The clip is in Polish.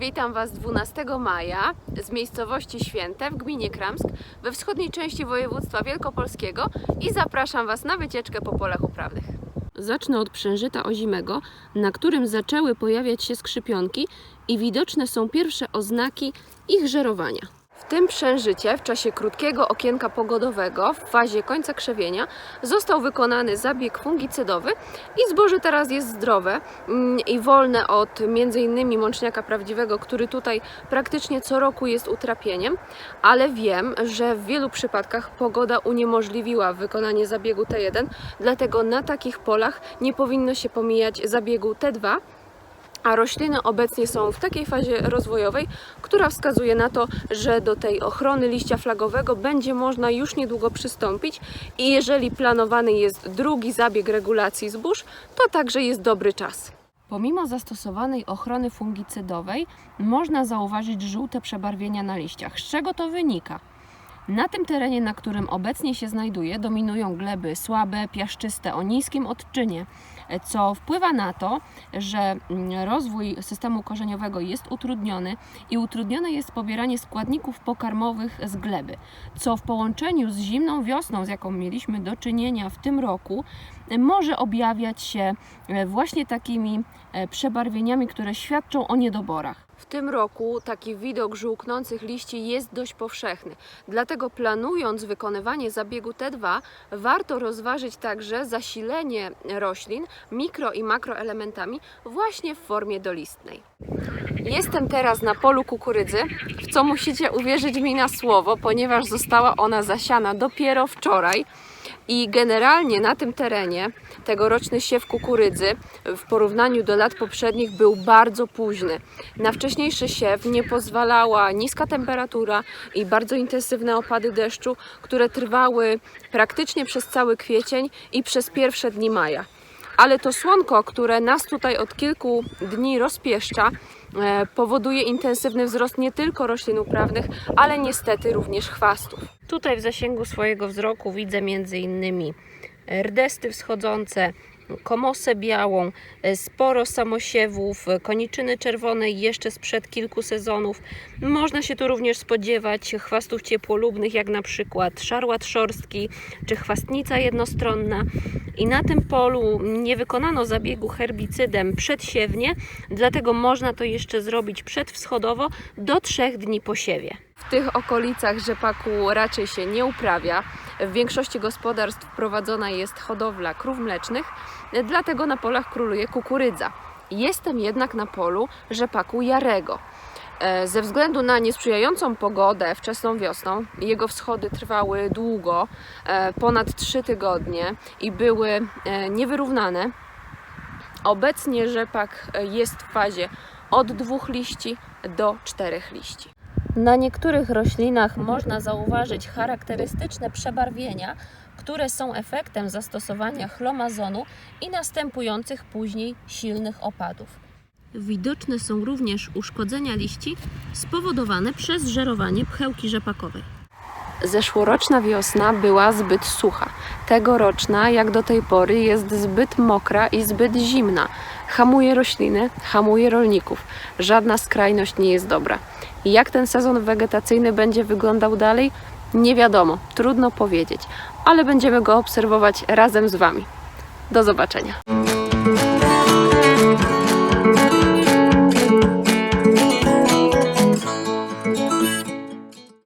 Witam Was 12 maja z miejscowości Święte w gminie Kramsk we wschodniej części województwa wielkopolskiego i zapraszam Was na wycieczkę po polach uprawnych. Zacznę od przężyta ozimego, na którym zaczęły pojawiać się skrzypionki i widoczne są pierwsze oznaki ich żerowania. W tym przężycie w czasie krótkiego okienka pogodowego w fazie końca krzewienia został wykonany zabieg fungicydowy i zboże teraz jest zdrowe mm, i wolne od m.in. mączniaka prawdziwego, który tutaj praktycznie co roku jest utrapieniem, ale wiem, że w wielu przypadkach pogoda uniemożliwiła wykonanie zabiegu T1, dlatego na takich polach nie powinno się pomijać zabiegu T2, a rośliny obecnie są w takiej fazie rozwojowej, która wskazuje na to, że do tej ochrony liścia flagowego będzie można już niedługo przystąpić i jeżeli planowany jest drugi zabieg regulacji zbóż, to także jest dobry czas. Pomimo zastosowanej ochrony fungicydowej można zauważyć żółte przebarwienia na liściach. Z czego to wynika? Na tym terenie, na którym obecnie się znajduję, dominują gleby słabe, piaszczyste o niskim odczynie, co wpływa na to, że mm, rozwój systemu korzeniowego jest utrudniony i utrudnione jest pobieranie składników pokarmowych z gleby, co w połączeniu z zimną wiosną, z jaką mieliśmy do czynienia w tym roku, może objawiać się e, właśnie takimi e, przebarwieniami, które świadczą o niedoborach. W tym roku taki widok żółknących liści jest dość powszechny. Dlatego planując wykonywanie zabiegu T2, warto rozważyć także zasilenie roślin mikro i makroelementami właśnie w formie dolistnej. Jestem teraz na polu kukurydzy, w co musicie uwierzyć mi na słowo, ponieważ została ona zasiana dopiero wczoraj. I generalnie na tym terenie tegoroczny siew kukurydzy w porównaniu do lat poprzednich był bardzo późny. Na wcześniejszy siew nie pozwalała niska temperatura i bardzo intensywne opady deszczu, które trwały praktycznie przez cały kwiecień i przez pierwsze dni maja. Ale to słonko, które nas tutaj od kilku dni rozpieszcza, e, powoduje intensywny wzrost nie tylko roślin uprawnych, ale niestety również chwastów. Tutaj w zasięgu swojego wzroku widzę m.in. rdesty wschodzące, komosę białą, e, sporo samosiewów, e, koniczyny czerwonej jeszcze sprzed kilku sezonów. Można się tu również spodziewać chwastów ciepłolubnych, jak na przykład szarłat szorstki czy chwastnica jednostronna. I na tym polu nie wykonano zabiegu herbicydem przedsiewnie, dlatego można to jeszcze zrobić przedwschodowo do 3 dni po siewie. W tych okolicach rzepaku raczej się nie uprawia. W większości gospodarstw prowadzona jest hodowla krów mlecznych, dlatego na polach króluje kukurydza. Jestem jednak na polu rzepaku jarego. E, Ze względu na niesprzyjającą pogodę wczesną wiosną, jego wschody trwały długo, e, ponad 3 tygodnie i były e, niewyrównane. Obecnie rzepak jest w fazie od dwóch liści do czterech liści. Na niektórych roślinach można zauważyć charakterystyczne przebarwienia, które są efektem zastosowania chlomazonu i następujących później silnych opadów. Widoczne są również uszkodzenia liści spowodowane przez żerowanie pchełki rzepakowej. Zeszłoroczna wiosna była zbyt sucha. Tegoroczna, jak do tej pory, jest zbyt mokra i zbyt zimna. Hamuje rośliny, hamuje rolników. Żadna skrajność nie jest dobra. Jak ten sezon wegetacyjny będzie wyglądał dalej? Nie wiadomo, trudno powiedzieć, ale będziemy go obserwować razem z Wami. Do zobaczenia.